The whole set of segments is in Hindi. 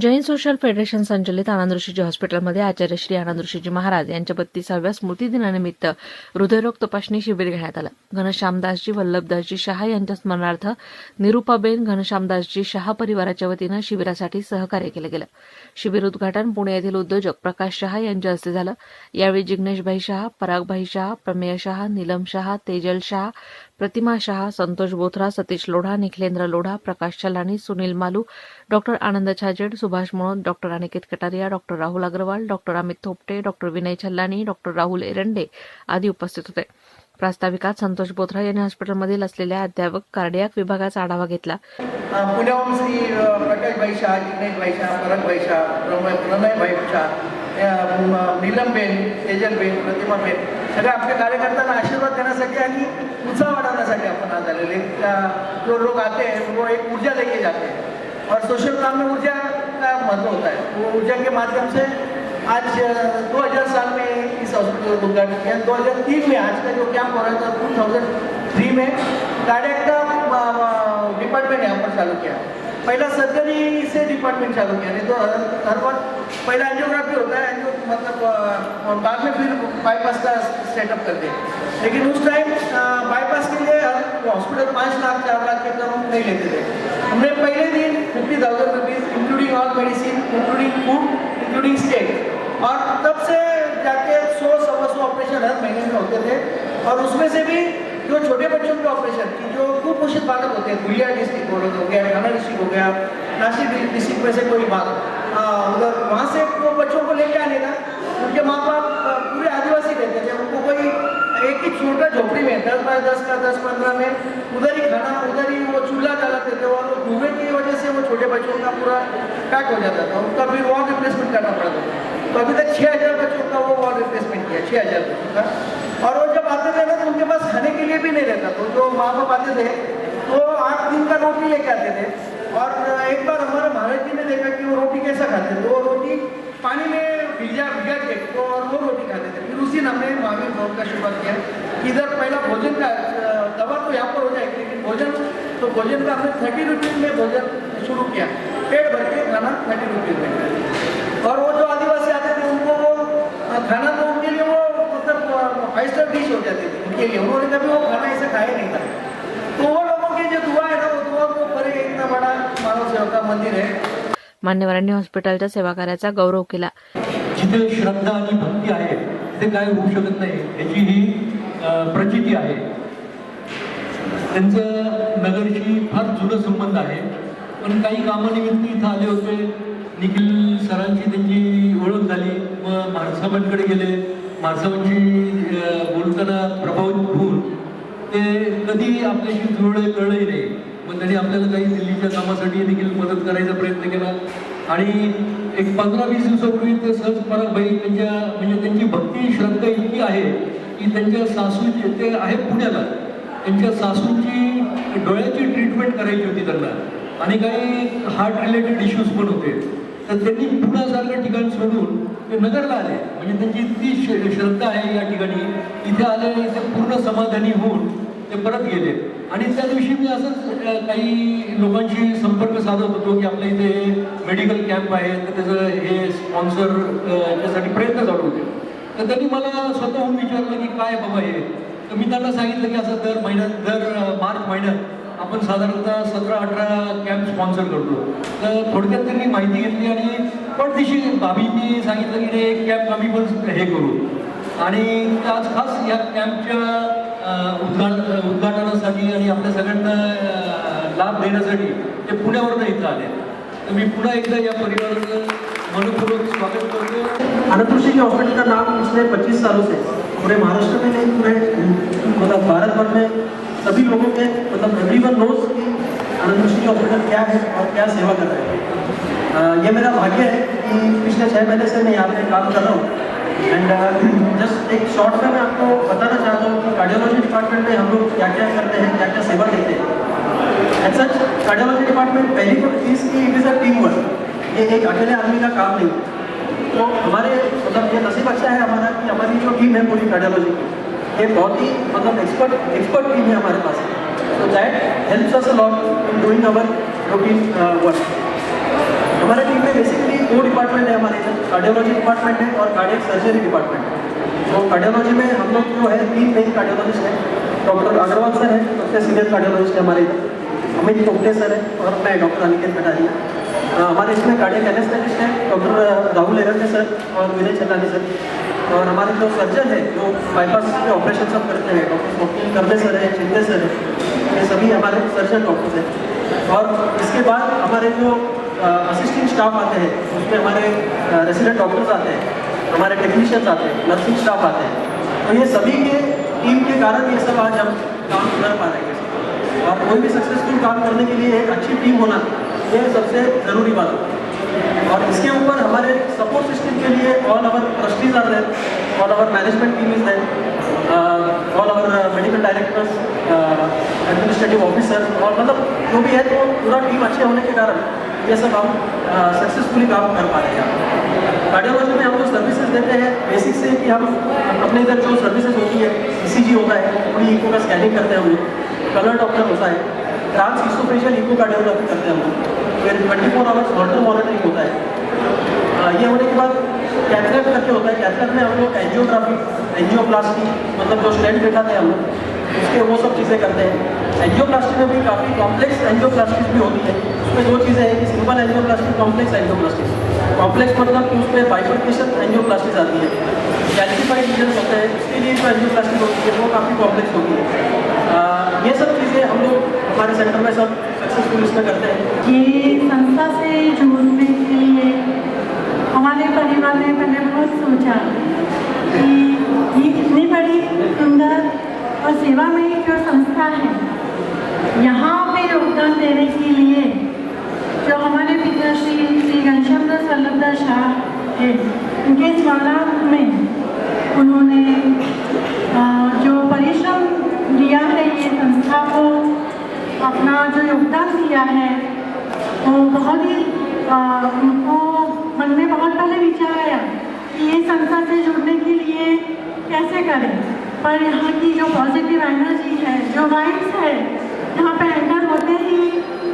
जैन सोशल फेडरेशन संचलित आनंद ऋषीजी हॉस्पिटलमध्ये आचार्य श्री आनंद ऋषीजी महाराज यांच्या बत्तीसाव्या स्मृतिदिनानिमित्त हृदयरोग तपासणी शिबिर घेण्यात आलं. घनश्यामदासजी वल्लभदासजी शहा यांच्या स्मरणार्थ निरुपाबेन घनश्यामदासजी शहा परिवाराच्या वतीनं शिबिरासाठी सहकार्य केलं गेलं. शिबिर उद्घाटन पुणे येथील उद्योजक प्रकाश शहा यांच्या हस्ते झालं. यावेळी जिग्नेशभाई शहा परागभाई शहा प्रमेय शहा नीलम शहा तेजल शहा प्रतिमा शहा संतोष Bothra Satish Lodha Nikhilendra Lodha Prakash Chalani Sunil Malu doctor Anand Chhajed Subhash Mohan doctor Aniket Kataria doctor Rahul Agrawal doctor Amit Thopte doctor Vinay Challani doctor Rahul Erande आदी उपस्थित होते. प्रास्ताविकात संतोष बोथरा यांनी हॉस्पिटलमधील असलेल्या अध्यापक कार्डियाक विभागाचा आढावा घेतला. पुण्याहून श्री प्रकाश प्रकाशभाई शाह जिग्नेशभाई शाह परागभाई शाह प्रमय प्रणयभाई शाह नीलमबेन तेजलबेन प्रतिमाबेन सगळ्या आपल्या कार्यकर्त्यांना आशीर्वाद देण्यासाठी आणि उत्साह वाढवण्यासाठी आपण आज आलेले जो लोग आते हैं वो एक ऊर्जा लेके जाते और सोशल काम में ऊर्जा का महत्त्व होता है. वो ऊर्जा के माध्यम से आज दो हज़ार साल में इस हॉस्पिटल का उद्घाटन किया. दो हज़ार तीन में आज का जो कैंप हो रहा था टू थाउजेंड थ्री में कार्डियक का डिपार्टमेंट यहाँ पर चालू किया. पहला सर्जरी से डिपार्टमेंट चालू किया, नहीं तो हर हर वक्त पहला एंजियोग्राफी होता है एंजियो मतलब और बाद में फिर बाईपास का सेटअप करते हैं लेकिन उस टाइम बाईपास के लिए हॉस्पिटल पाँच लाख, चार लाख के कम नहीं लेते थे। हमने पहले दिन fifty thousand rupees including all medicine including food including stay और तब से जाके सौ, सवा सौ ऑपरेशन हर महीने में होते थे। और उसमें से भी जो छोटे बच्चों के ऑपरेशन की, जो कुपोषित बालक होते हैं धुलिया डिस्ट्रिक्ट बोर्ड हो गया, थाना डिस्ट्रिक्ट हो गया, नासिक डिस्ट्रिक्ट में से कोई बात उधर वहाँ से वो बच्चों को लेके आने का उनके माँ बाप पूरे आदिवासी रहते थे। उनको कोई एक ही छोटा झोपड़ी में, दस बाय दस का, दस पंद्रह में, उधर ही खाना, उधर ही वो चूल्हा जलाते थे और धुएँ की वजह से वो छोटे बच्चों का पूरा पैक हो जाता था। उनका फिर वॉल रिप्लेसमेंट करना पड़ता था। तो अभी तक छः हज़ार बच्चों का वो वॉल रिप्लेसमेंट किया छः हज़ार बच्चों का। और वो तो उनके पास खाने के लिए भी नहीं रहता तो जो माँ बाप आते थे तो आठ दिन का रोटी लेके आते थे। और एक बार हमारे महाराज जी ने देखा कि वो रोटी कैसा खाते थे वो रोटी पानी में भिजा भिगा के तो और वो रोटी खाते थे। फिर उसी दिन हमने महावीर भवन का शुरुआत किया। इधर पहला भोजन का दवा तो यहाँ पर हो जाएगी, लेकिन भोजन तो भोजन का हमने थर्टी रुपीज़ में भोजन शुरू किया। पेट भर के खाना थर्टी रुपीज़ में। मान्यवरांनी हॉस्पिटलच्या सेवाकार्याचा गौरव केला. जिथे श्रद्धा आणि भक्ती आहे तिथे काय होऊ शकत नाही याची ही प्रचिती आहे. त्यांचं नगरशी फार जुनं संबंध आहे पण काही कामानिमित्त इथं आले होते. निखिल सरांची त्यांची ओळख झाली मग माणसाबांकडे गेले. माणसाबांची बोलताना प्रभावित होऊन ते कधी आपल्याशी जुळले कळलंही नाही. त्यांनी आपल्याला काही दिल्लीच्या कामासाठी देखील मदत करायचा प्रयत्न केला. आणि एक पंधरा वीस दिवसापूर्वी ते सहज परागभाई म्हणजे त्यांच्या म्हणजे त्यांची भक्ती श्रद्धा इतकी आहे की त्यांच्या सासूची ते आहे पुण्याला. त्यांच्या सासूची डोळ्याची ट्रीटमेंट करायची होती त्यांना. आणि काही हार्ट रिलेटेड इश्यूज पण होते. तर त्यांनी पुण्यासारखं ठिकाण सोडून ते नगरला आले. म्हणजे त्यांची इतकी श- श्रद्धा आहे या ठिकाणी. इथे आले इथे पूर्ण समाधानी होऊन ते परत गेले. आणि त्या दिवशी मी असंच काही लोकांशी संपर्क साधत होतो की आपल्या इथे मेडिकल कॅम्प आहे तर त्याचं हे स्पॉन्सर त्यासाठी प्रयत्न चालू होते. तर त्यांनी मला स्वतःहून विचारलं की काय बाबा हे? तर मी त्यांना सांगितलं की असं दर महिन्यात दर मार्च महिन्यात आपण साधारणतः सतरा अठरा कॅम्प स्पॉन्सर करतो. तर थोडक्यात त्यांनी माहिती घेतली आणि पटदिशी बाबींनी सांगितलं की एक कॅम्प आम्ही पण हे करू. आणि आज खास या कॅम्पच्या अ, उद्घाट उद्घाटनासाठी आणि आपल्या सगळ्यांना लाभ देण्यासाठी ते पुण्यावरून इथं आले. तर मी पुन्हा एकदा या परिवाराचं मनपूर्वक स्वागत करतो. ऋषि के हॉस्पिटल का नाम पिछले 25 सालों से पूरे महाराष्ट्र में नहीं पूरे मतलब भारत भर में सभी लोगों के मतलब एवरी वन नोज़ कि ऋषि हॉस्पिटल क्या है और क्या सेवा कर रहे हैं. अ, ये मेरा भाग्य है कि पिछले छः महीने से मैं यहाँ पे काम कर रहा हूँ. एंड जस्ट एक शॉर्ट में मैं आपको बताना चाहता हूँ कि कार्डियोलॉजी डिपार्टमेंट में हम लोग क्या क्या करते हैं क्या क्या सेवा देते हैं। एज सच कार्डियोलॉजी डिपार्टमेंट पहली तो चीज़ की it is a team work ये एक अकेले आदमी का काम नहीं। तो हमारे मतलब ये नसीब अच्छा है हमारा कि हमारी जो टीम है पूरी कार्डियोलॉजी की। ये बहुत ही मतलब एक्सपर्ट एक्सपर्ट टीम है हमारे पास। तो that helps us a lot in doing our routine work हमारे टीम में बेसिकली दो डिपार्टमेंट है हमारे इधर। कार्डियोलॉजी डिपार्टमेंट है और कार्डियक सर्जरी डिपार्टमेंट है। तो कार्डियोलॉजी में हम लोग जो है तीन मेन कार्डियोलॉजिस्ट हैं। डॉक्टर अग्रवाल सर है सबसे सीनियर कार्डियोलॉजिस्ट है हमारे इधर। अमित पोपटे सर है और मैं डॉक्टर अनिकेत कटारिया हमारे इसमें कार्डियक एनेस्थेटिस्ट है डॉक्टर राहुल एरंगे सर और विनय चंदानी सर और हमारे जो सर्जन है, जो बाईपास के ऑपरेशन सब करते हैं डॉक्टर स्वप्निल करने सर है, चिंते सर है, ये सभी हमारे सर्जन डॉक्टर्स हैं। और इसके बाद हमारे जो असिस्टेंट स्टाफ आते हैं, उसमें हमारे रेसिडेंट डॉक्टर्स आते हैं, हमारे टेक्नीशियंस आते हैं नर्सिंग स्टाफ आते हैं। तो ये सभी के टीम के कारण ये सब आज हम काम कर पा रहे हैं। और कोई भी सक्सेसफुल काम करने के लिए एक अच्छी टीम होना, ये सबसे ज़रूरी बात है। और इसके ऊपर हमारे सपोर्ट सिस्टम के लिए all our trustees are there all our management team is there all our medical directors administrative officer और मतलब जो भी है तो पूरा टीम अच्छे होने के कारण ये सब हम सक्सेसफुली काम कर पा रहे हैं कार्डियोलॉजी में हम जो सर्विसेज़ देते हैं बेसिक से कि हम अपने इधर जो सर्विसेज़ होती है ईसीजी होता है, पूरी इको का स्कैनिंग करते हैं हम लोग। कलर डॉक्टर होता है ट्रांस इसोफेशियल इको कार्डियोग्राफी करते हैं हम लोग। फिर twenty four hours Holter monitoring होता है। ये होने के बाद कैथलैब करके होता है। कैथलैब में हम लोग एंजियोग्राफी एंजियोप्लास्टी मतलब जो स्टेंट बैठाते हैं हम लोग, उसके वो सब चीज़ें करते हैं। एंजियोप्लास्टी में भी काफ़ी कॉम्प्लेक्स एंजियोप्लास्टी भी होती है। उसमें दो चीज़ें हैं कि simple angioplasty complex angioplasty. Complex मतलब कि उसमें बाइफर्केशन एंजियोप्लास्टीज आती है। कैल्सिफाइड रीजन होते हैं, उसके लिए जो एंजियोप्लास्टी होती है, वो काफ़ी कॉम्प्लेक्स होती है। ये सब चीज़ें हम लोग हमारे सेंटर में सब सक्सेसफुल इसमें करते हैं। ये संस्था से जुड़ने के लिए हमारे परिवार ने पहले बहुत सोचा कि ये इतनी बड़ी सुंदर और सेवामयी जो संस्था है, यहाँ पे योगदान देने के लिए पिताश्री श्री घनश्याम दास शाह है। उनके स्मरणार्थ में उन्होंने जो परिश्रम दिया है, ये संस्था को अपना जो योगदान दिया है, वो बहुत ही उनको मन में बहुत पहले विचार आया कि ये संस्था से जुड़ने के लिए कैसे करें। पर यहाँ की जो पॉजिटिव एनर्जी है, जो वाइब्स है यहाँ पे एंटर होते ही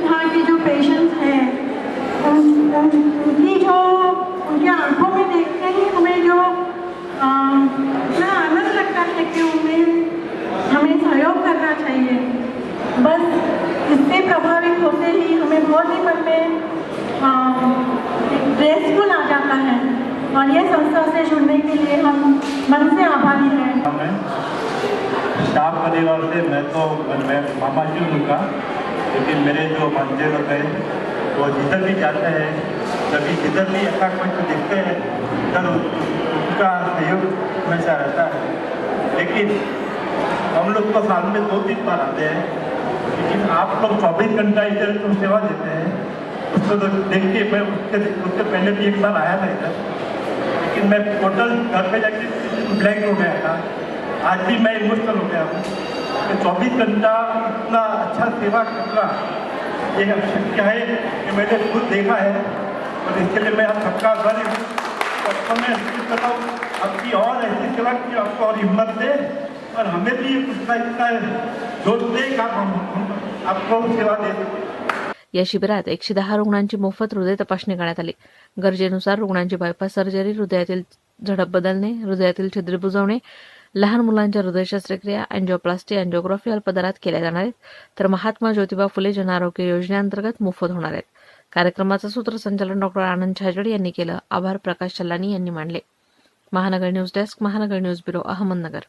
यहाँ की जो पेशेंट्स हैं उन, उन, उनकी जो उनकी आँखों में देखते ही हमें जो अ, इतना आनंद लगता है कि उन्हें हमें सहयोग करना चाहिए बस इससे प्रभावित होते ही हमें बहुत ही मन में ड्रेसफुल आ जाता है। और ये संस्था से जुड़ने के लिए हम मन से आभारी हैं। स्टाफ परिवार से मैं तो मैं मामा जी उनका। लेकिन मेरे जो मंजे लोग हैं, वो जिधर भी जाते हैं कभी जिधर भी ऐसा कुछ देखते हैं, तब उनका सहयोग हमेशा रहता है। लेकिन हम लोग तो साल में दो तीन बार आते हैं। लेकिन आप लोग चौबीस घंटा इधर जो सेवा देते हैं, उसको तो देख के मैं उसके उसके पहले भी एक बार आया था इधर। लेकिन मैं टोटल घर पे जाके ब्लैंक हो गया था। आज भी मैं इमोशनल हो गया हूँ। कि चौबीस घंटा इतना अच्छा सेवा करना ये शक्य है कि मैंने खुद देखा है और इसके लिए मैं आप सबका आभारी हूँ। तो मैं आपकी और ऐसी सेवा की आपको और हिम्मत दे और हमें भी इतना इतना या शिबिरात एकशे दहा रुग्णांची मोफत हृदय तपासणी करण्यात आली. गरजेनुसार रुग्णांची बायपास सर्जरी हृदयातील झडप बदलणे हृदयातील छिद्र बुजवणे लहान मुलांच्या हृदय शस्त्रक्रिया अँजिओप्लास्टी अँजिओग्राफी अल्पदरात केल्या जाणार आहेत. तर महात्मा ज्योतिबा फुले जनआरोग्य योजनेअंतर्गत मोफत होणार आहेत. कार्यक्रमाचं सूत्रसंचालन डॉक्टर आनंद छाजड यांनी केलं. आभार प्रकाश चल्लानी यांनी मांडले. Mahanagar news desk Mahanagar news bureau Ahmednagar.